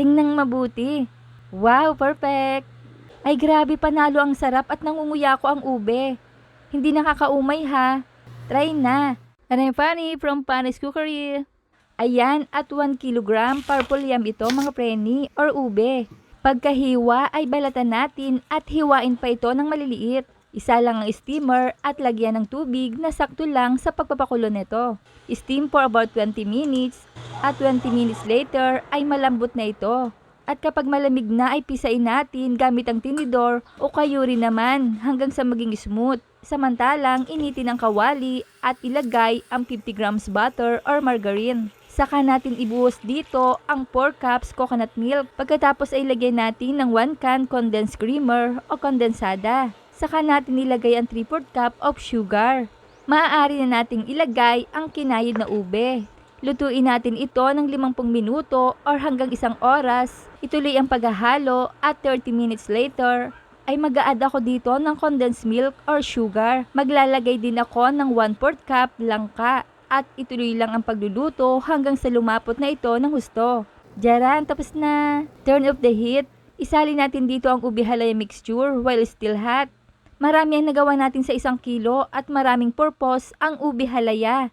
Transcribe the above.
Tingnan mabuti. Wow, perfect! Ay grabe, panalo ang sarap at nangunguya ko ang ube. Hindi nakakaumay ha. Try na. Anay from Panis Cookery. Ayan, at 1 kilogram purple yam ito mga preni or ube. Pagkahiwa ay balatan natin at hiwain pa ito ng maliliit. Isa lang ang steamer at lagyan ng tubig na sakto lang sa pagpapakulo nito. Steam for about 20 minutes at 20 minutes later ay malambot na ito. At kapag malamig na ay pisain natin gamit ang tinidor o kayuri naman hanggang sa maging smooth. Samantalang initin ang kawali at ilagay ang 50 grams butter or margarine. Saka natin ibuhos dito ang 4 cups coconut milk. Pagkatapos ay lagyan natin ng 1 can condensed creamer o kondensada. Saka natin ilagay ang 3/4 cup of sugar. Maaari na nating ilagay ang kinayod na ube. Lutuin natin ito ng 50 minuto or hanggang isang oras. Ituloy ang paghahalo at 30 minutes later ay mag-a-add ako dito ng condensed milk or sugar. Maglalagay din ako ng 1/4 cup langka at ituloy lang ang pagluluto hanggang sa lumapot na ito ng husto. Diyaran, tapos na. Turn off the heat. Isali natin dito ang ubi halaya mixture while still hot. Marami ang nagawa natin sa isang kilo at maraming purpose ang ubi halaya.